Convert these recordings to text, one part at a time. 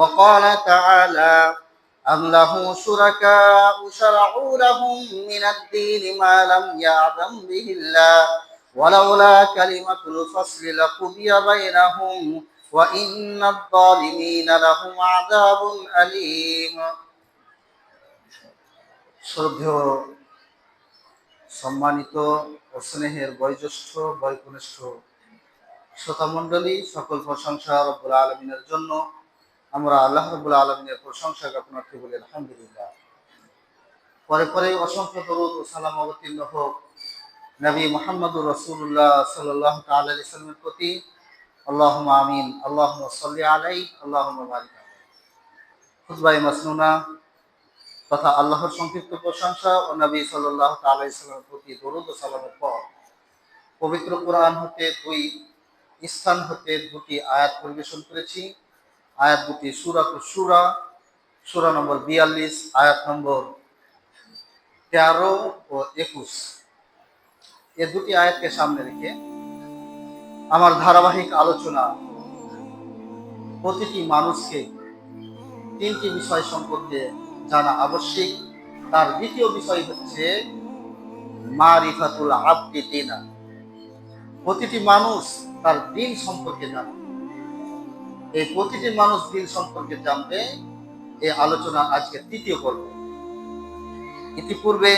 وقال تعالى أم له شركاء شرعوا لهم من الدين ما لم يعظم به الله ولولا كلمة الفصل لقضي بينهم وإن الظالمين لهم عذاب أليم শ্রদ্ধেয় সম্মানিত ও স্নেহের বয়োজ্যেষ্ঠ বয়কনিষ্ঠ শ্রোতামণ্ডলী সকল প্রশংসা রব্বুল আলমিনের জন্য আমরা আল্লাহ রব্বুল আলমিনের প্রশংসা জ্ঞাপনার্থী বলি, আলহামদুলিল্লাহ। পরে পরে অসংখ্য দরুদ ও সালাম অবতীর্ণ হোক। নবী মোহাম্মদুর রসুল্লাহ সাল্লাহ ইসলামের প্রতি। আল্লাহ আমিন আল্লাহ সাল্লি আলাই আল্লাহ খুতবাই মাসনুনা তথা আল্লাহর সংক্ষিপ্ত প্রশংসা ও নবী সাল্লাহ ইসলামের প্রতি দরুদ ও সালামের পর। পবিত্র কোরআন হতে দুই স্থান হতে দুটি আয়াত পরিবেশন করেছি। আয়াত দুটি সুরা সুরা সুরা নম্বর বিয়াল্লিশ, আয়াত নম্বর তেরো ও একুশ। এ দুটি আয়াতকে সামনে রেখে আমার ধারাবাহিক আলোচনা প্রতিটি মানুষকে তিনটি বিষয় সম্পর্কে জানা আবশ্যিক। তার দ্বিতীয় বিষয় হচ্ছে মারিফাতুল আব্দি দিনা। প্রতিটি মানুষ তার দিন সম্পর্কে জানে। এই প্রতিটি মানুষ দিন সম্পর্কে জানবে। এই আলোচনা আজকে তৃতীয় পর্ব। ইতিপূর্বে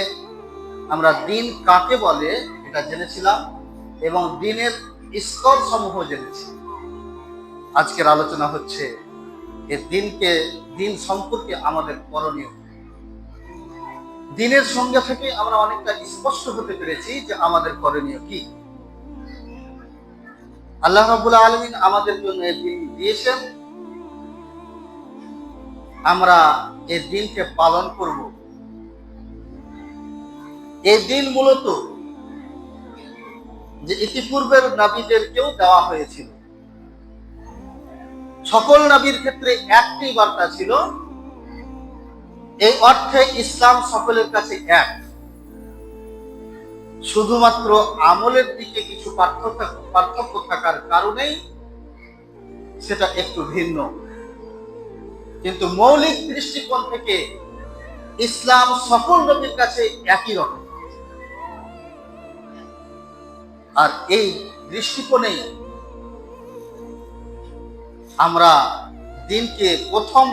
আমরা দিন কাকে বলে এটা জেনেছিলাম এবং দিনের স্তর সমূহ জেনেছি। আজকের আলোচনা হচ্ছে এই দিনকে, দিন সম্পর্কে আমাদের করণীয়। দিনের সঙ্গে থেকে আমরা অনেকটা স্পষ্ট হতে পেরেছি যে আমাদের করণীয় কি। আল্লাহ রাবুল আলমিন আমাদের জন্য এই দিয়েছেন। আমরা এই দিনকে পালন করব। এই দিন মূলত যে ইতিপূর্বের নাবিদেরকেও দেওয়া হয়েছিল। সকল নাবির ক্ষেত্রে একটি বার্তা ছিল, এই অর্থে ইসলাম সকলের কাছে এক। শুধুমাত্র আমলের দিকে কিছু পার্থক্য পার্থক্য থাকার কারণেই সেটা একটু ভিন্ন। কিন্তু মৌলিক দৃষ্টিকোণ থেকে ইসলাম সকল নবীর কাছে একই রকম। আর এই দৃষ্টিকোণেই আমরা দিনকে প্রথম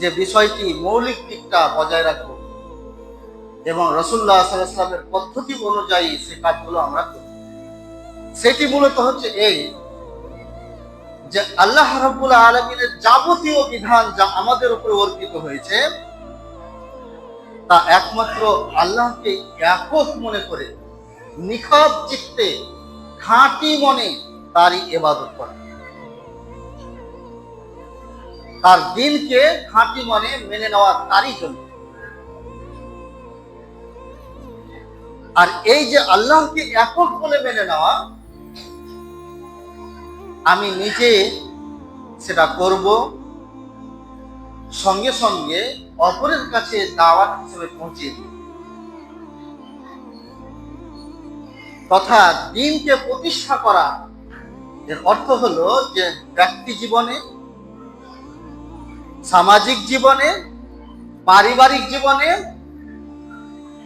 যে বিষয়টি মৌলিক দিকটা বজায় রাখব এবং রসুল্লাহ সাল্লামের পদ্ধতি অনুযায়ী সে কাজগুলো আমরা করি সেটি মূলত হচ্ছে এই যে আল্লাহ রব্বুল আলমিনের যাবতীয় বিধান যা আমাদের উপরে অর্পিত হয়েছে, তা একমাত্র আল্লাহকে একক মনে করে নিখব চিত্তে, খাঁটি মনে তারই এবাদত করা। তার দিনকে খাঁটি মনে মেনে নেওয়া তারই জন্য। আর এই যে আল্লাহকে একক বলে মেনে নেওয়া আমি নিজে সেটা করব। সঙ্গে সঙ্গে অপরের কাছে দাওয়াত হিসেবে পৌঁছে তথা দিনকে প্রতিষ্ঠা করা, এর অর্থ হলো যে ব্যক্তি জীবনে, সামাজিক জীবনে, পারিবারিক জীবনে,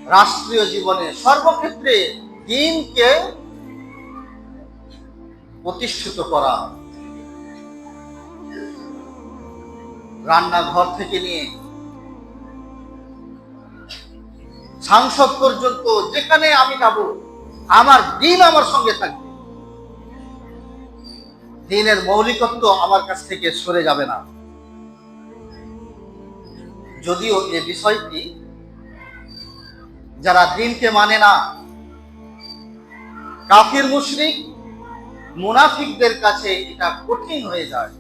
রাষ্ট্রীয় জীবনে সর্বক্ষেত্রে দিনকে প্রতিষ্ঠিত করা। রান্নাঘর থেকে নিয়ে সাংসদ পর্যন্ত যেখানে আমি যাব, আমার দিন আমার সঙ্গে থাকবে। দিনের মৌলিকত্ব আমার কাছ থেকে সরে যাবে না। যদিও এ বিষয়টি যারা দিনকে মানে না, কাফির মুশরিক মুনাফিকদের কাছে এটা কঠিন হয়ে যায়।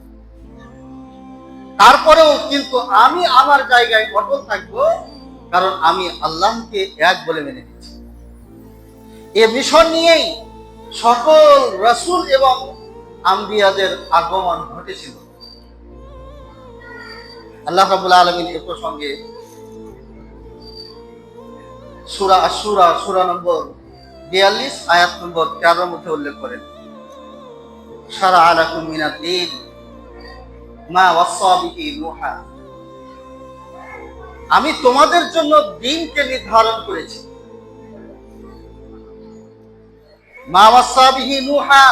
তারপরেও কিন্তু আমি আমার জায়গায় অটল থাকব, কারণ আমি আল্লাহকে এক বলে মেনে নিচ্ছি। এ মিশন নিয়েই সকল রসুল এবং আম্বিয়াদের আগমন ঘটেছিল। আল্লাহ রাবুল আলমিন এ প্রসঙ্গে সুরা সুরা সুরা নম্বর বিয়াল্লিশ, আয়াত নম্বর তেরোর মধ্যে উল্লেখ করেন। সারা আলাকুম মিনা দিন মা ওয়াসা বিহি নূহা আমি তোমাদের জন্য দিনকে নির্ধারণ করেছি। মা ওয়াসা বিহি নূহা।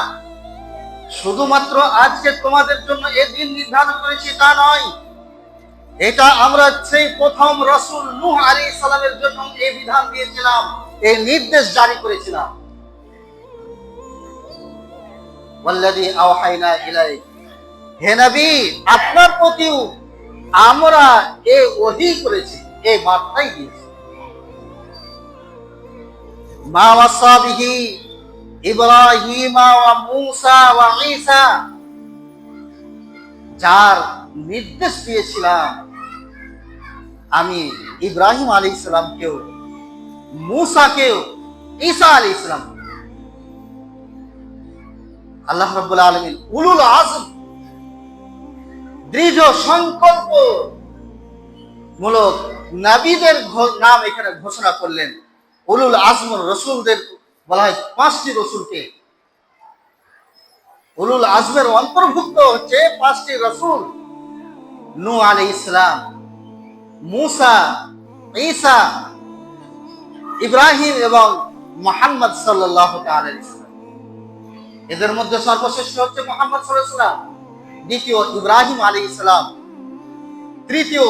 শুধুমাত্র আজকে তোমাদের জন্য এ দিন নির্ধারণ করেছি তা নয়। এটা আমরা সেই প্রথম রসুল নূহ আলী সালামের জন্য এই বিধান দিয়েছিলাম, এই নির্দেশ জারি করেছিলাম। হে নবী, আপনার প্রতিও আমরা এ ওহী করেছি বার্তাই দিয়েছি। মা ওয়াসা বিহি ইব্রাহিম ওয়া মূসা ওয়া ঈসা, যার নির্দেশ দিয়েছিলাম, আমি ইব্রাহিম আলী ইসলামকেও মুসাকেও, ঈসা আলী ইসলাম আল্লাহ রব্বুল আলমিন উলুল আজম, দৃঢ় সংকল্প মূলক নাবিদের নাম এখানে ঘোষণা করলেন। উলুল আজম রসুলদের বলা হয় পাঁচটি রসুলকে। উলুল আজমের অন্তর্ভুক্ত হচ্ছে পাঁচটি রসুল। নু আলী ইসলাম মুসা, ঈসা, ইব্রাহিম এবং মোহাম্মদ সাল্লাহ ইসলাম এদের মধ্যে সর্বশ্রেষ্ঠ হচ্ছে মোহাম্মদ সাল্লাম দ্বিতীয় ইব্রাহিম আলী ইসলাম তৃতীয়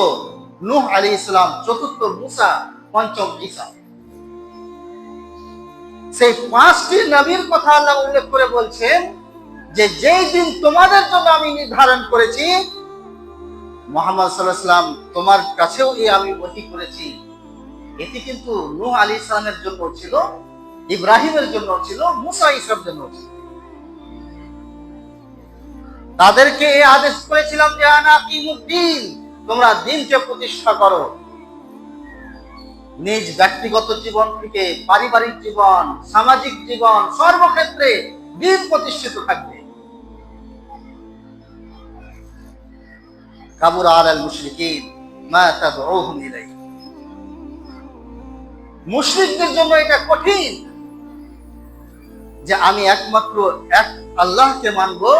নূহ আলী ইসলাম চতুর্থ মুসা, পঞ্চম ঈসা। সেই পাঁচটি নবীর কথা আল্লাহ উল্লেখ করে বলছেন যে যেই দিন তোমাদের জন্য আমি নির্ধারণ করেছি, মোহাম্মদ সাল্লাহাম তোমার কাছেও এই আমি বহি করেছি। এটি কিন্তু নূহ আলী ইসলামের জন্য ছিল, ইব্রাহিমের জন্য ছিল, মুসা ইসলামের জন্য ছিল। তাদেরকে এই আদেশ করেছিলাম যে, আনা কিমুদ্দিন তোমরা দিনকে প্রতিষ্ঠা করো। নিজ ব্যক্তিগত জীবন থেকে পারিবারিক জীবন, সামাজিক জীবন, সর্বক্ষেত্রে দিন প্রতিষ্ঠিত থাকবে। কাবুর আর আল মুশরিকিন, মা মুশরিকদের জন্য এটা কঠিন যে, আমি একমাত্র এক আল্লাহকে মানবো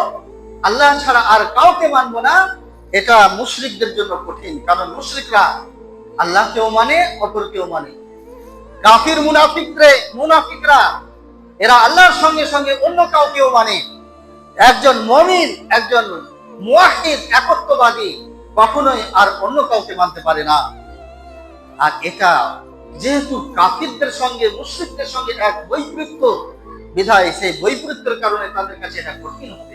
আল্লাহ ছাড়া আর কাউকে মানবো না, এটা মুশরিকদের জন্য কঠিন। কারণ মুশরিকরা আল্লাহকেও মানে অপরকেও মানে। কাফির মুনাফিকরে, মুনাফিকরা, এরা আল্লাহর সঙ্গে সঙ্গে অন্য কাউকেও মানে। একজন মমিন, একজন মুয়াহিদ একত্ববাদী, কখনোই আর অন্য কাউকে মানতে পারে না। আর এটা যেহেতু কাফিরদের সঙ্গে, মুশরিকদের সঙ্গে এক বৈপরীত্য, বিধায় সেই বৈপরীত্যের কারণে তাদের কাছে এটা কঠিন হবে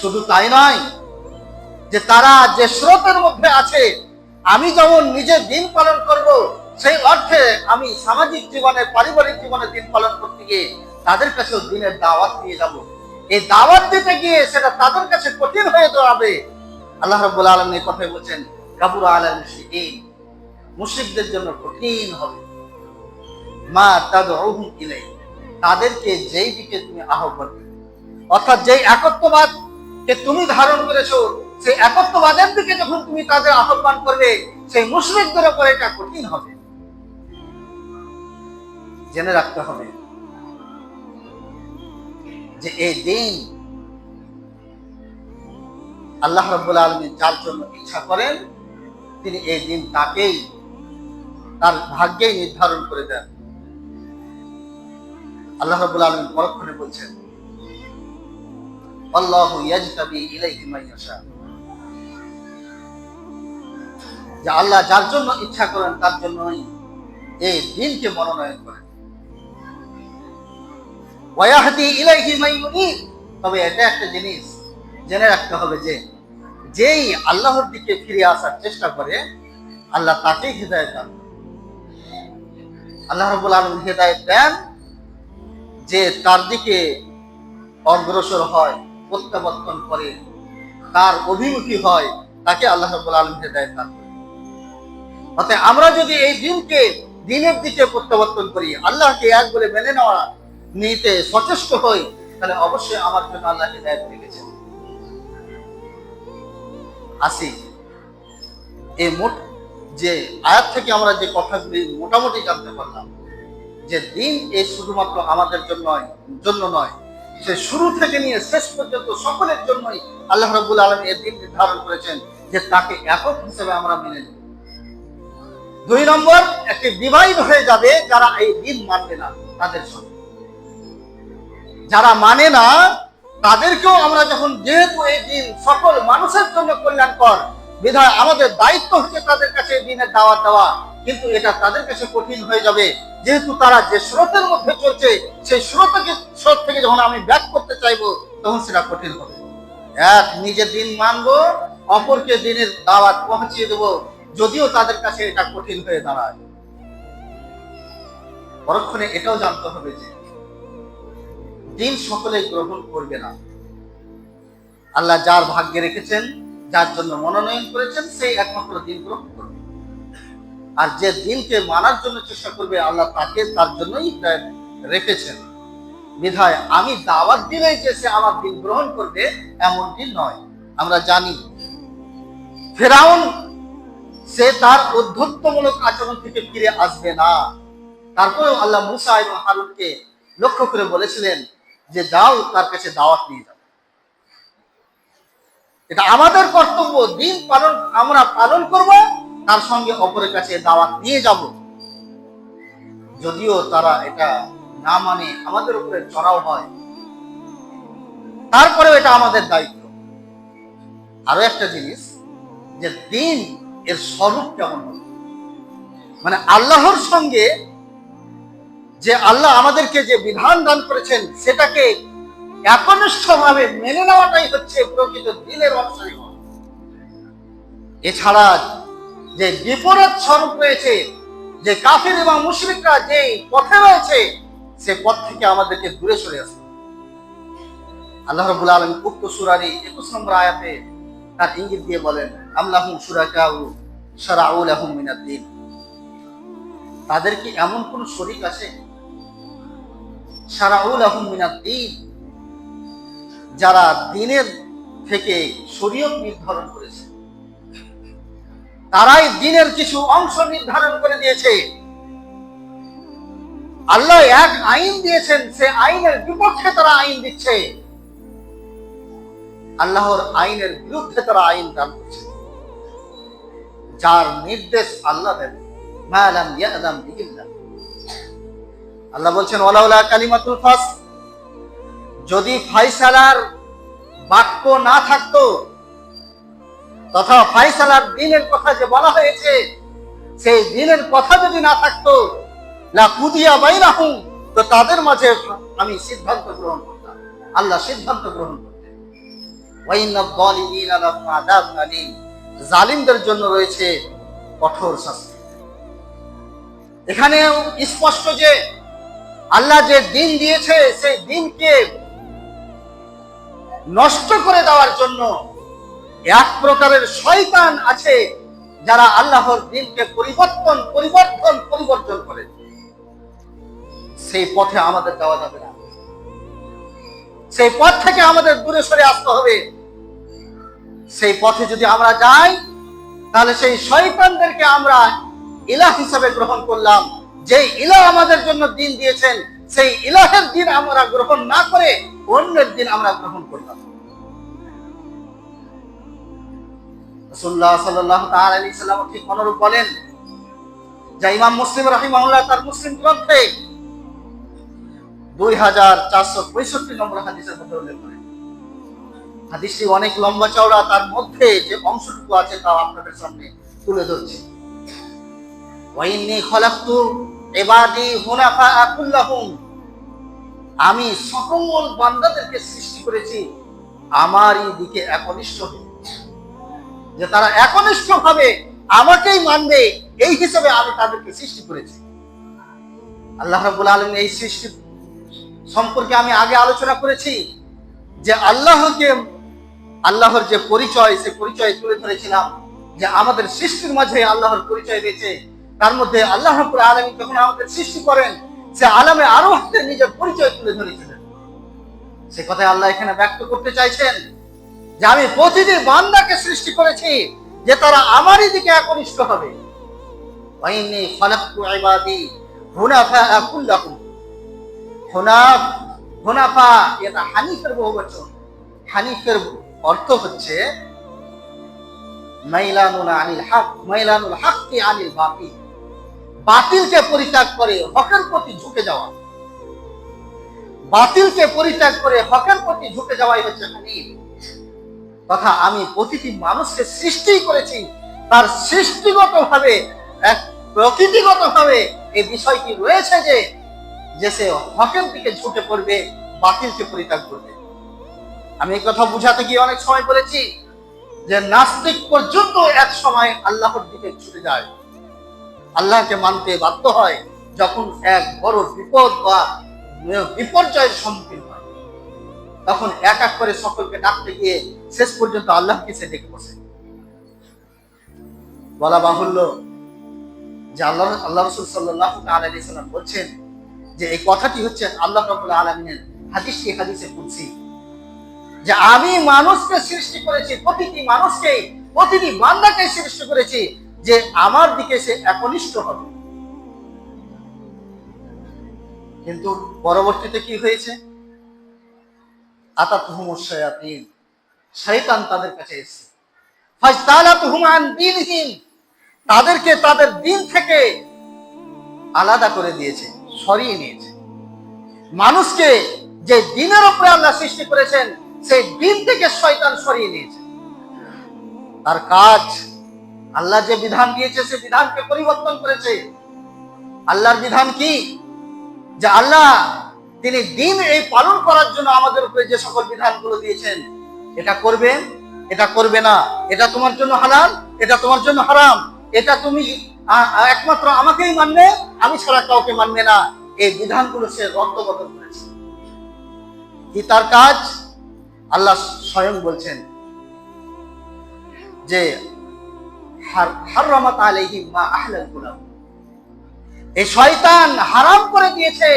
শুধু তাই নয়, যে তারা যে স্রোতের মধ্যে আছে, আমি যেমন নিজে দিন পালন করব, সেই অর্থে আমি সামাজিক জীবনে, পারিবারিক জীবনে দিন পালন করতে গিয়ে তাদের কাছেও দিনের দাওয়াত নিয়ে যাব। এই দাওয়াত দিতে গিয়ে সেটা তাদের কাছে কঠিন হয়ে দাঁড়াবে। আল্লাহ রাব্বুল আলামিন এই কথাই বলছেন, কাবুর আলাল মুশরিকিন মুশরিকদের জন্য কঠিন হবে। মা তাদউহুম ইলাই তাদেরকে যেই দিকে তুমি আহ্বান করবে, অর্থাৎ যেই একত্ববাদ কে তুমি ধারণ করেছ সেই একত্ববাদের দিকে যখন তুমি তাদের আহ্বান করবে, সেই মুসলিমদের উপরে এটা কঠিন হবে। জেনে রাখতে হবে যে এই দিন আল্লাহ রব্বুল আলমী যার জন্য ইচ্ছা করেন, তিনি এই দিন তাকেই তার ভাগ্যেই নির্ধারণ করে দেন। আল্লাহ রব্বুল আলমী পরক্ষণে বলছেন যে আল্লাহ যার জন্য ইচ্ছা করেন, তার জন্যই এই দিনকে মনোনয়ন করেন। তবে এটা একটা জিনিস জেনে রাখতে হবে যে, যেই আল্লাহর দিকে ফিরে আসার চেষ্টা করে, আল্লাহ তাকেই হৃদায়ত দেন আল্লাহ রবুল আলম হৃদায়ত দেন যে তার দিকে অগ্রসর হয়। প্রত্যাবর্তন করে তার অভিমুখী হয়, তাকে আল্লাহ রবুল আলম হৃদায়ত দান করে অতএব আমরা যদি এই দিনকে দিনের দিকে প্রত্যাবর্তন করি, আল্লাহকে এক বলে মেনে নেওয়া নিতে সচেষ্ট হই, তাহলে অবশ্যই আমার জন্য আল্লাহ হৃদায়ত রেখেছেন আসি এই মোট যে আয়াত থেকে আমরা যে কথাগুলি মোটামুটি জানতে পারলাম, যে দিন এই শুধুমাত্র আমাদের জন্য নয় জন্য নয় সে শুরু থেকে নিয়ে শেষ পর্যন্ত সকলের জন্যই আল্লাহ রব্বুল আলম এর দিন নির্ধারণ করেছেন যে তাকে একক হিসেবে আমরা মেনে নেব। দুই নম্বর, একটি ডিভাইড হয়ে যাবে যারা এই দিন মানবে না, তাদের সঙ্গে। যারা মানে না, তাদেরকেও আমরা যখন যেহেতু এই দিন সকল মানুষের জন্য কল্যাণকর বিধায় আমাদের দায়িত্ব হচ্ছে তাদের কাছে দিনের দাওয়াত দেওয়া। কিন্তু এটা তাদের কাছে কঠিন হয়ে যাবে। যেহেতু তারা যে স্রোতের মধ্যে চলছে, সেই স্রোতকে স্রোত থেকে যখন আমি ব্যাক করতে চাইব, তখন সেটা কঠিন হবে। এক, নিজের দিন মানবো, অপরকে দিনের দাওয়াত পৌঁছিয়ে দেবো। যদিও তাদের কাছে এটা কঠিন হয়ে দাঁড়ায়। পরক্ষণে এটাও জানতে হবে যে, দিন সকলে গ্রহণ করবে না। আল্লাহ যার ভাগ্যে রেখেছেন যার জন্য মনোনয়ন করেছেন সেই একমাত্র দিন গ্রহণ করবে। আর যে দিনকে মানার জন্য চেষ্টা করবে, আল্লাহ তাকে তার জন্যই রেখেছেন। বিধায় আমি দাওয়াত দিলেই যে সে আমার দিন গ্রহণ করবে, এমন দিন নয়। আমরা জানি, ফেরাউন সে তার অধ্যত্বমূলক আচরণ থেকে ফিরে আসবে না। তারপরেও আল্লাহ মুসা এবং হারুনকে লক্ষ্য করে বলেছিলেন যে, যাও, তার কাছে দাওয়াত নিয়ে যাও। এটা আমাদের কর্তব্য, দিন পালন, আমরা পালন করব, তার সঙ্গে অপরের কাছে দাওয়াত নিয়ে যাব। যদিও তারা এটা না মানে আমাদের উপরে চড়াও হয়। তারপরেও এটা আমাদের দায়িত্ব। আরও একটা জিনিস, যে দিন এর স্বরূপ কেমন হবে? মানে আল্লাহর সঙ্গে যে আল্লাহ আমাদেরকে যে বিধান দান করেছেন, সেটাকে একনিষ্ঠভাবে মেনে নেওয়াটাই হচ্ছে প্রকৃত অনুসারী এছাড়া যে বিপরীত স্বরূপ রয়েছে, যে কাফির এবং মুশরিকরা যে পথে রয়েছে, সে পথ থেকে আমাদেরকে দূরে সরে আসবে আল্লাহ রবুল আলম উক্ত সুরারি একুশ নম্বর আয়াতে তার ইঙ্গিত দিয়ে বলেন আল্লাহু সুরাকাউ সারাউল আহম মিনাদ্দিন তাদের কি এমন কোন শরিক আছে? সারাউল আহম মিনাদ্দিন যারা দিনের থেকে শরীয়ত নির্ধারণ করেছে, তারাই দিনের কিছু অংশ নির্ধারণ করে দিয়েছে। আল্লাহ এক আইন দিয়েছেন, সে আইনের বিপক্ষে তারা আইন দিচ্ছে। আল্লাহর আইনের বিরুদ্ধে তারা আইন দান করছে। যার নির্দেশ আল্লাহ দেন। আল্লাহ বলছেন ওলাউলা কালিমাতুল ফাস যদি ফাইসালার বাক্য না থাকতো, তথা ফাইসালার দিনের কথা যে বলা হয়েছে, সেই দিনের কথা যদি না থাকতো, লা কুদিয়া বাইনাহুম, তো তাদের মাঝে আমি সিদ্ধান্ত গ্রহণ করতাম। আল্লাহ সিদ্ধান্ত গ্রহণ জালিমদের জন্য রয়েছে কঠোর শাস্তি। এখানে স্পষ্ট যে আল্লাহ যে দিন দিয়েছে, সেই দিনকে নষ্ট করে দেওয়ার জন্য এক প্রকারের শয়তান আছে যারা আল্লাহর দিনকে পরিবর্তন পরিবর্তন পরিবর্তন করে। সেই পথে আমাদের যাওয়া যাবে না। সেই পথ থেকে আমাদের দূরে সরে আসতে হবে। সেই পথে যদি আমরা যাই, তাহলে সেই শয়তানদেরকে আমরা ইলাহ হিসাবে গ্রহণ করলাম। যে ইলাহ আমাদের জন্য দিন দিয়েছেন, সেই ইলাহের দিন আমরা গ্রহণ না করে অন্যের দিন আমরা গ্রহণ করলাম। বলেন, যা ইমাম মুসলিম তার মুসলিম গ্রন্থে দুই হাজার চারশো পঁয়ষট্টি নম্বর হাদিসের মধ্যে উল্লেখ করেন। হাদিসটি অনেক লম্বা চওড়া, তার মধ্যে যে অংশটুকু আছে তা আপনাদের সামনে তুলে ধরছি। ওয়াইন্নি খলাকতু ইবাদি হুনাফা কুল্লাহুম। আমি সকল বান্দাদেরকে সৃষ্টি করেছি, আমারই দিকে একনিষ্ঠ। যে তারা একনিষ্ঠ ভাবে আমাকেই মানবে, এই হিসেবে আমি তাদেরকে সৃষ্টি করেছি আল্লাহ রাব্বুল আলামিন এই সৃষ্টি সম্পর্কে আমি আগে আলোচনা করেছি যে আল্লাহকে, আল্লাহর যে পরিচয়, সে পরিচয় তুলে ধরেছিলাম যে আমাদের সৃষ্টির মাঝে আল্লাহর পরিচয় রয়েছে তার মধ্যে আল্লাহ রাব্বুল আলামিন যখন আমাদের সৃষ্টি করেন সে আলামে আরও হাতে নিজের পরিচয় তুলে ধরেছিলেন। সে কথায় আল্লাহ এখানে ব্যক্ত করতে চাইছেন যে আমি প্রতিদিন বান্দাকে সৃষ্টি করেছি যে তারা আমারই দিকে একনিষ্ঠ হবে। ওয়াইন্নি খালাকতু ইবাদি হুনাফা কুল্লাহুম হুনাফ, হুনাফা এটা হানিফের বহু বচন। হানিফের অর্থ হচ্ছে মাইলানুল আনিল হক, মাইলানুল হককে আনিল বাতিল। বাতিলকে পরিত্যাগ করে হকের প্রতি ঝুঁকে যাওয়া। বাতিলকে পরিত্যাগ করে হকের প্রতি ঝুঁকে যাওয়াই হচ্ছে হানিফ। তথা আমি প্রতিটি মানুষকে সৃষ্টি করেছি, তার সৃষ্টিগত ভাবে এক প্রকৃতিগত ভাবে এই বিষয়টি রয়েছে যে যে সে হকের দিকে ঝুঁকে পড়বে, বাতিলকে পরিত্যাগ করবে। আমি এই কথা বুঝাতে গিয়ে অনেক সময় বলেছি যে, নাস্তিক পর্যন্ত এক সময় আল্লাহর দিকে ছুটে যায়। আল্লাহকে মানতে বাধ্য হয়, যখন এক বড় বিপদ বা বিপর্যয়ের সম্মুখীন হয়। তখন এক এক করে সকলকে ডাকতে গিয়ে শেষ পর্যন্ত আল্লাহকে সে ডেকে বসে। বলা বাহুল্য যে আল্লাহ আল্লাহ রসুল সাল্লাহ আলাইসাল্লাম বলছেন যে এই কথাটি হচ্ছে আল্লাহ রবুল আলমিনের হাদিসটি হাদিসে কুলসি যে আমি মানুষকে সৃষ্টি করেছি, প্রতিটি মানুষকে প্রতিটি বান্দাকে সৃষ্টি করেছি। যে আমার দিকে সে একনিষ্ঠ হবে। কিন্তু পরবর্তীতে কি হয়েছে? আতা তুহুমুসায়াতিন শয়তান তাদের কাছে এসেছে। ফাজতালাতুহুম আন দীনহিম, তাদেরকে তাদের দিন থেকে আলাদা করে দিয়েছে, সরিয়ে নিয়েছে। মানুষকে যে দিনের উপরে আল্লাহ সৃষ্টি করেছেন, সেই দিন থেকে শয়তান সরিয়ে নিয়েছে। তার কাজ আল্লাহ যে বিধান দিয়েছে, সে বিধানকে পরিবর্তন করেছে। আল্লাহর বিধান কি? যে আল্লাহ, তিনি দিন এই পালন করার জন্য আমাদের উপরে যে সকল বিধানগুলো দিয়েছেন, এটা করবে এটা করবে না। এটা তোমার জন্য হালাল, এটা তোমার জন্য হারাম। এটা তুমি একমাত্র আমাকেই মানবে, আমি ছাড়া কাউকে মানবে না। এই বিধানগুলো সে রদ্দবদল করেছে। কি তার কাজ? আল্লাহ স্বয়ং বলছেন যে এই শয়তান হারাম করে দিয়েছে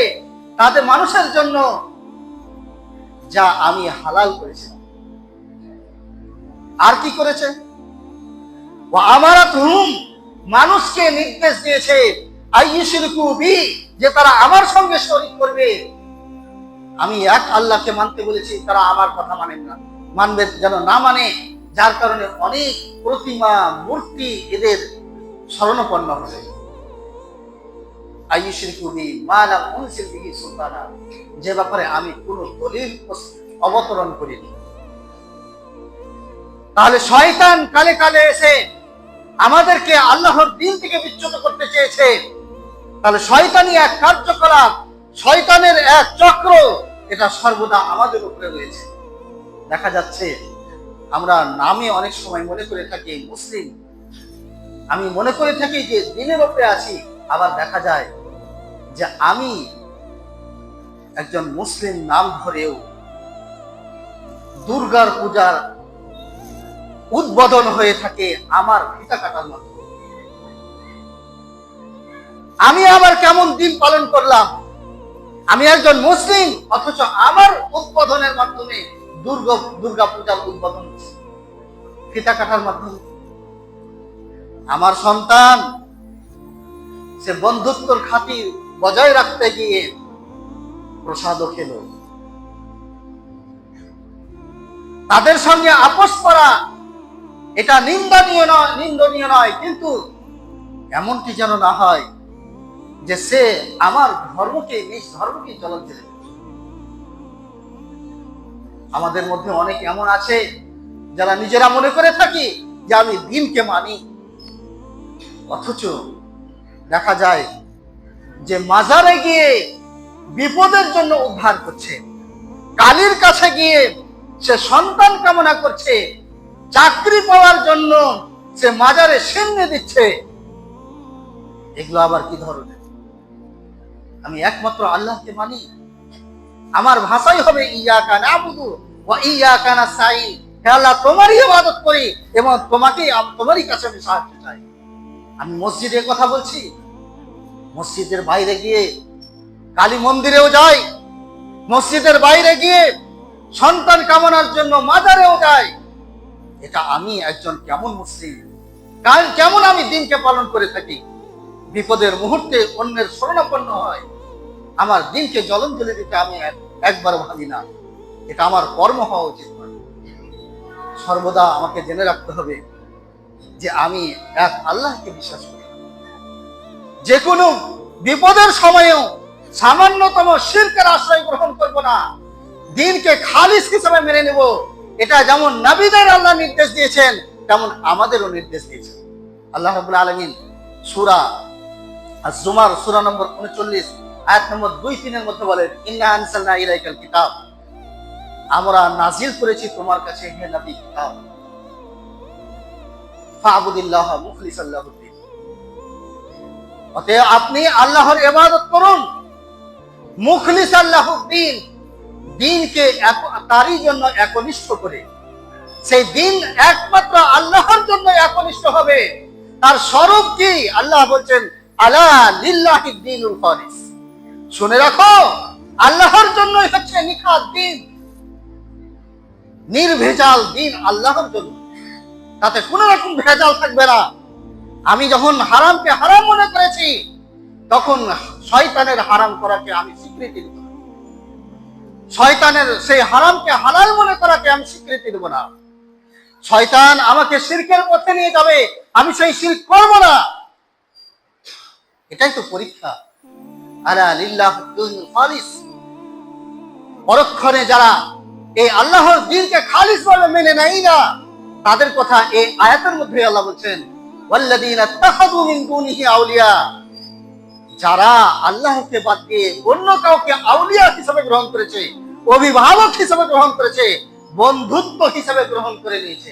তাদের মানুষের জন্য যা আমি হালাল করেছি আর কি করেছে? ও আমারাত হুম মানুষকে নির্দেশ দিয়েছে যে তারা আমার সঙ্গে শরীক করবে। আমি এক আল্লাহকে মানতে বলেছি, তারা আমার কথা মানেন না। মানবে যেন না মানে যার কারণে অনেক প্রতিমা, মূর্তি এদের স্মরণপন্ন হবে। যে ব্যাপারে আমি কোনো দলিল অবতরণ করিনি। তাহলে শয়তান কালে কালে এসে আমাদেরকে আল্লাহর দিন থেকে বিচ্যুত করতে চেয়েছে। তাহলে শয়তানি এক কার্যকলাপ, শয়তানের এক চক্র, এটা সর্বদা আমাদের উপরে রয়েছে। দেখা যাচ্ছে আমরা নামে অনেক সময় মনে করে থাকি, মুসলিম। আমি মনে করে থাকি যে দিনের উপরে আছি আবার দেখা যায় যে আমি একজন মুসলিম নাম ধরেও দুর্গার পূজার উদ্বোধন হয়ে থাকে আমার ফিতা কাটার মাধ্যমে আমি আবার কেমন দিন পালন করলাম? আমি একজন মুসলিম, অথচ আমার উদ্বোধনের মাধ্যমে দুর্গা দুর্গা পূজার উদ্বোধন ফিতা কাটার মাধ্যমে আমার সন্তান, সে বন্ধুত্বর খাতির বজায় রাখতে গিয়ে প্রসাদও খেল তাদের সঙ্গে আপোষ করা, এটা নিন্দনীয় নয় নিন্দনীয় নয়, কিন্তু এমনটি যেন না হয় যে সে আমার ধর্মকে, নিজ ধর্মকে চলন দিচ্ছে। আমাদের মধ্যে অনেক এমন আছে যারা নিজেরা মনে করে থাকি যে আমি দিনকে মানি। অথচ দেখা যায় যে মাজারে গিয়ে বিপদের জন্য উদ্ধার করছে। কালীর কাছে গিয়ে সে সন্তান কামনা করছে। চাকরি পাওয়ার জন্য সে মাজারে সেমনে দিচ্ছে। এগুলো আবার কি ধরনের? আমি একমাত্র আল্লাহকে মানি। আমার ভাষাই হবে ইয়া কান আবুদু ও ইয়া কানা সাই হে আল্লাহ, তোমারই ইবাদত করি এবং তোমাকেই আম- তোমারই কাছে আমি সাহায্য চাই। আমি মসজিদের কথা বলছি। মসজিদের বাইরে গিয়ে কালী মন্দিরেও যাই। মসজিদের বাইরে গিয়ে সন্তান কামনার জন্য মাজারেও যাই। এটা আমি একজন কেমন মুসলিম? কাল- কেমন আমি দিনকে পালন করে থাকি? বিপদের মুহূর্তে অন্যের শরণাপন্ন হয়। আমার দিনকে জলঞ্জলি দিতে আমি এক- একবার ভাবি না। এটা আমার কর্ম হওয়া উচিত সর্বদা আমাকে জেনে রাখতে হবে যে আমি এক আল্লাহকে বিশ্বাস করি। যে কোনো বিপদের সময়েও সামান্যতম শিল্পের আশ্রয় গ্রহণ করব না। দিনকে খালিস হিসেবে মেনে নেব। এটা যেমন নবীদের আল্লাহ নির্দেশ দিয়েছেন, তেমন আমাদেরও নির্দেশ দিয়েছেন। আল্লাহ রাবুল আলমিন সুরা আর জুমার সুরা নম্বর উনচল্লিশ আয়াত নম্বর দুই, তিনের মধ্যে বলেন, ইন্না আনসালনা ইলাইকাল কিতাব। আমরা নাজিল করেছি তোমার কাছে, হে নবী, কিতাব। ফাবুদিল্লাহ মুখলিসাল্লাহ অতএব আপনি আল্লাহর ইবাদত করুন। মুখলিস আল্লাহুদ্দিন দিনকে তারই জন্য একনিষ্ঠ করে। সেই দিন একমাত্র আল্লাহর জন্য একনিষ্ঠ হবে। তার স্বরূপ কি? আল্লাহ বলছেন, আলা লিল্লাহি দিনুল খালিস। শুনে রাখো, আল্লাহর জন্যই হচ্ছে নিখাত দিন। নির্ভেজাল দিন আল্লাহর জন্য। তাতে কোনো রকম ভেজাল থাকবে না। আমি যখন হারামকে হারাম মনে করেছি, তখন শয়তানের হারাম করাকে আমি স্বীকৃতি দেব না। শয়তানের সেই হারামকে হালাল মনে করাকে আমি স্বীকৃতি দেব না। শয়তান আমাকে শিরকের পথে নিয়ে যাবে, আমি সেই শিরক করব না। এটাই তো পরীক্ষা। আলা লিল্লাহ খালিস। পরক্ষণে যারা এই আল্লাহর দিনকে খালিস ভাবে মেনে নেয় না, তাদের কথা এই আয়াতের মধ্যে আল্লাহ বলছেন তাখাযু মিন দুনিহি আউলিয়া। যারা আল্লাহকে বাদ দিয়ে অন্য কাউকে আউলিয়া হিসেবে গ্রহণ করেছে, অভিভাবক হিসেবে গ্রহণ করেছে, বন্ধুত্ব হিসেবে গ্রহণ করে নিয়েছে,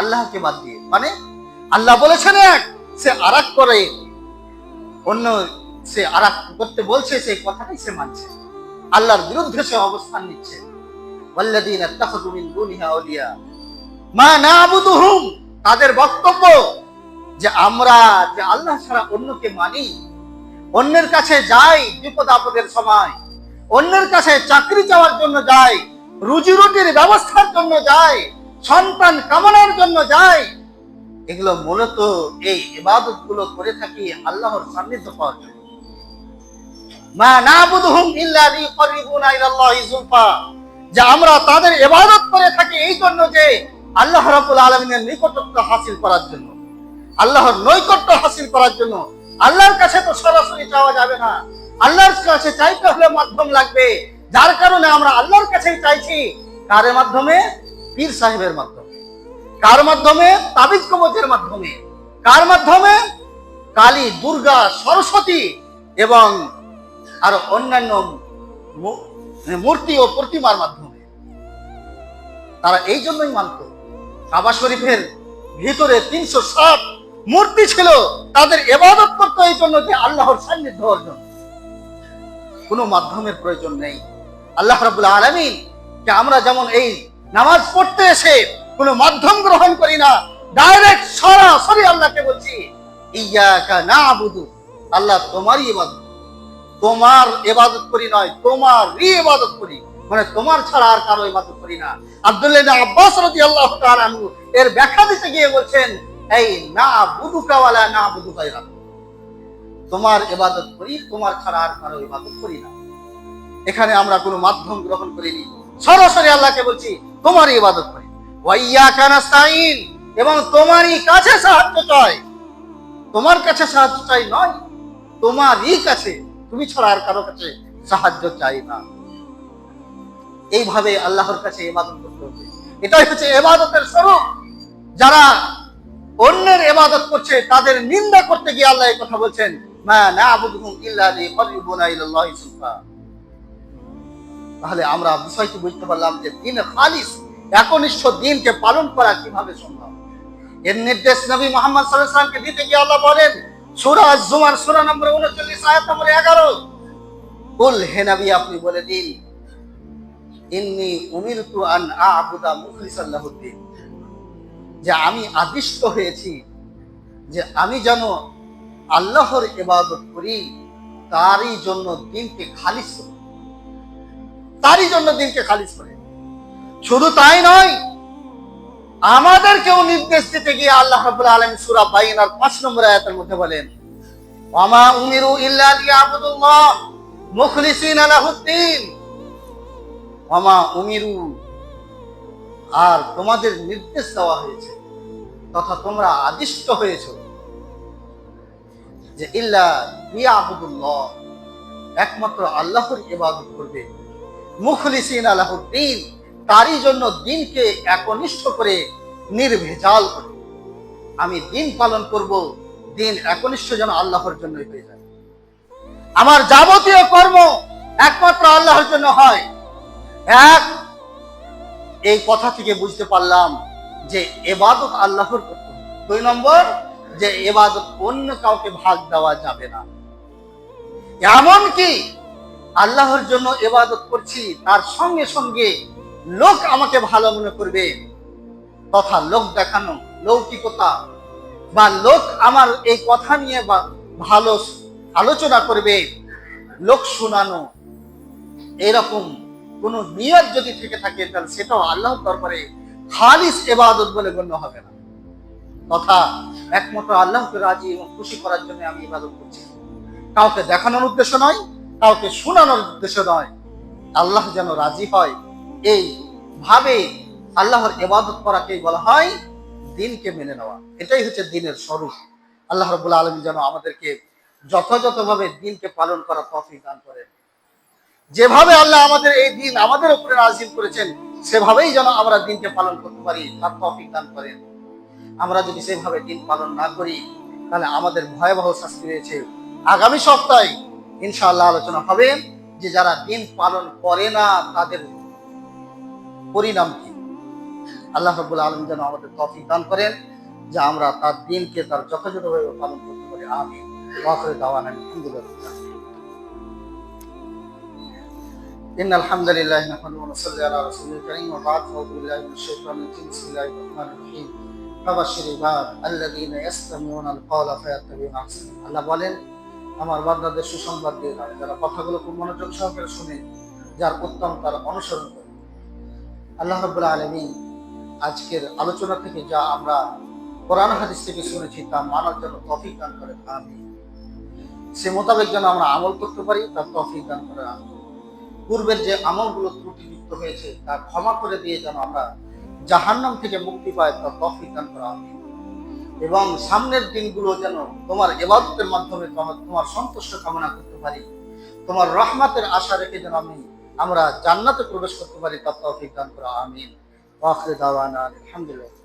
আল্লাহকে বাদ দিয়ে। মানে আল্লাহ বলেছেন এক, সে আরাক করে অন্য সে আরাক করতে বলছে, সেই কথাটাই সে মানছে। আল্লাহর বিরুদ্ধে সে অবস্থান নিচ্ছে। দুনিহি আউলিয়া। মা নাবুদুহুম। তাদের বক্তব্য যে আমরা যে আল্লাহ ছাড়া অন্যকে মানি, অন্যের কাছে যাই বিপদ আপদের সময়, অন্যের কাছে চাকরি চাওয়ার জন্য যাই, রুজি রুটির ব্যবস্থার জন্য যাই, সন্তান কামনার জন্য যাই, এগুলো মূলত এই ইবাদতগুলো করে থাকি আল্লাহর সান্নিধ্য পাওয়ার জন্য। মা নাবুদুহুম ইল্লা লিয়াকরিবুনা ইলাল্লাহি যুলফা যে আমরা তাদের ইবাদত করে থাকি এই জন্য যে আল্লাহ রাব্বুল আলামিনের নিকটত্ব হাসিল করার জন্য। আল্লাহর নৈকট্য হাসিল করার জন্য। আল্লাহর কাছে তো সরাসরি চাওয়া যাবে না। আল্লাহর কাছে চাইতে হলে মাধ্যম লাগবে। যার কারণে আমরা আল্লাহর কাছেই চাইছি। কার মাধ্যমে? পীর সাহেবের মাধ্যমে। কার মাধ্যমে? তাবিজ কবচের মাধ্যমে। কার মাধ্যমে? কালী, দুর্গা, সরস্বতী এবং আর অন্যান্য মূর্তি ও প্রতিমার মাধ্যমে। তারা এই জন্যই মানত। কাবা শরীফের ভিতরে তিনশো ষাট মূর্তি ছিল তাদের এবাদত করতো এই জন্য যে আল্লাহর সান্নিধ্য অর্জন। কোনো মাধ্যমের প্রয়োজন নেই। আল্লাহ রাবুল আলমিন যে আমরা যেমন এই নামাজ পড়তে এসে কোনো মাধ্যম গ্রহণ করি না ডাইরেক্ট সরাসরি আল্লাহকে বলছি ইয়াকা না আবুদু আল্লাহ তোমারই ইবাদত। তোমার এবাদত করি নয় তোমার রি ইবাদত করি। মানে তোমার ছাড়া আর কারও ইবাদত করি না। আব্দুল্লাহ আব্বাস তাআলা আনহু এর ব্যাখ্যা দিতে গিয়ে বলছেন, এই না বুদুকা ওয়ালা না বুদু গায়রা তোমার ইবাদত করি, তোমার ছাড়া আর কারও ইবাদত করি না। এখানে আমরা কোনো মাধ্যম গ্রহণ করিনি। সরাসরি আল্লাহকে বলছি, তোমারই ইবাদত করি। ওয়াইয়াকা নাস্তাইন এবং তোমারই কাছে সাহায্য চাই। তোমার কাছে সাহায্য চাই নয়, তোমারই কাছে তুমি ছাড়া আর কারও কাছে সাহায্য চাই না। এইভাবে আল্লাহর কাছে ইবাদত করতে হবে। এটাই হচ্ছে এবাদতের স্বরূপ। যারা অন্যের এবাদত করছে, তাদের নিন্দা করতে গিয়ে আল্লাহ কথা বলছেন তাহলে আমরা বিষয়টি বুঝতে পারলাম যে দিন খালিস, একনিষ্ঠ দিনকে পালন করা কীভাবে সম্ভব? এর নির্দেশ নবী মোহাম্মদ সাল্লাল্লাহু আলাইহি ওয়াসাল্লামকে দিতে গিয়ে আল্লাহ বলেন সূরা জুমার সূরা নম্বর 39 আয়াত নম্বর 11 কুল, হে নবী, আপনি বলে দিন, ইন্নি উমিরতু আন আ'বুদা মুখলিসান লাহুদ্দিন। যে আমি আদিষ্ট হয়েছি, যে আমি যেন আল্লাহর ইবাদত করি, তারই জন্য দিনকে খালিস করি। তারই জন্য দিনকে খালিস করে। শুধু তাই নয় আমাদেরকেও নির্দেশ দিতে গিয়ে আল্লাহ রাব্বুল আলামিন সূরা বাইনার 5 নম্বর আয়াতের মধ্যে বলেন, ওয়ামা উমিরু ইল্লা লিয়াবুদুল্লাহ মুখলিসিনা লাহুদ্দিন ওয়ামা উমিরু, আর তোমাদের নির্দেশ দেওয়া হয়েছে তথা তোমরা আদিষ্ট হয়েছ যে ইল্লা ইয়াবুদুল্লাহ একমাত্র আল্লাহর ইবাদত করবে মুখলিসিন আলাহুদ্দিন তারই জন্য দিনকে একনিষ্ঠ করে নির্ভেজাল করে। আমি দিন পালন করব, দিন একনিষ্ঠ যেন আল্লাহর জন্যই হয়ে যায়। আমার যাবতীয় কর্ম একমাত্র আল্লাহর জন্য হয়। এক, এই কথা থেকে বুঝতে পারলাম যে এবাদত আল্লাহর করতে দুই নম্বর, যে এবাদত অন্য কাউকে ভাগ দেওয়া যাবে না। এমন কি আল্লাহর জন্য এবাদত করছি, তার সঙ্গে সঙ্গে লোক আমাকে ভালো মনে করবে, তথা লোক দেখানো লৌকিকতা, বা লোক আমার এই কথা নিয়ে বা ভালো আলোচনা করবে, লোক শোনানো, এরকম কোন নিয়ত যদি থেকে থাকে, তাহলে সেটাও আল্লাহ দরবারে খালিস এবাদত বলে গণ্য হবে না। তথা একমাত্র আল্লাহকে রাজি এবং খুশি করার জন্য আমি ইবাদত করছি। কাউকে দেখানোর উদ্দেশ্য নয়, কাউকে শোনানোর উদ্দেশ্য নয়। আল্লাহ যেন রাজি হয় এই ভাবে আল্লাহর ইবাদত করাকেই বলা হয় দিনকে মেনে নেওয়া। এটাই হচ্ছে দিনের স্বরূপ। আল্লাহ রবুল্লা আলমী যেন আমাদেরকে যথাযথভাবে দিনকে পালন করা তফিক দান করেন। যেভাবে আল্লাহ আমাদের এই দিন আমাদের উপরে নাজিল করেছেন, সেভাবেই যেন আমরা দিনকে পালন করতে পারি, তার তফিক দান করেন। আমরা যদি সেভাবে দিন পালন না করি, তাহলে আমাদের ভয়াবহ শাস্তি রয়েছে। আগামী সপ্তাহে ইনশাআল্লাহ আলোচনা হবে যে যারা দিন পালন করে না, তাদের পরিণাম কি আল্লাহ রবুল আলম যেন আমাদের তফিক দান করেন যে আমরা তার দিনকে তার যথাযথভাবে পালন করতে পারি আমি ওয়াফরে দাওয়ান আলহামদুলিল্লাহ إن الحمد لله نحمده ونصلي على رسوله الكريم وبعد فأعوذ بالله من الشيطان الرجيم بسم الله الرحمن الرحيم فبشر عباد الذين يستمعون القول فيتبعون أحسنه আল্লাহ বলেন আমার বান্দাদের সুসংবাদ দিয়ে দাও যারা কথাগুলো খুব মনোযোগ সহকারে শুনে যার উত্তম তার অনুসরণ করে আল্লাহ রবুল্লাহ আলমী আজকের আলোচনা থেকে যা আমরা কোরআন হাদিস থেকে শুনেছি তা মানার জন্য তফিক দান করে আমি সে মোতাবেক যেন আমরা আমল করতে পারি, তার তফিক দান করে পূর্বের যে আমলগুলো ত্রুটিযুক্ত হয়েছে, তা ক্ষমা করে দিয়ে যেন আমরা জাহান্নাম থেকে মুক্তি পাই, তার তফিক দান করা আমি এবং সামনের দিনগুলো যেন তোমার এবাদতের মাধ্যমে তোমার সন্তুষ্ট কামনা করতে পারি, তোমার রহমাতের আশা রেখে যেন আমি আমরা জান্নাতে প্রবেশ করতে পারি তার তৌফিক দান করা আমিন। ওয়াখরে দাওয়ানা আলহামদুলিল্লাহ।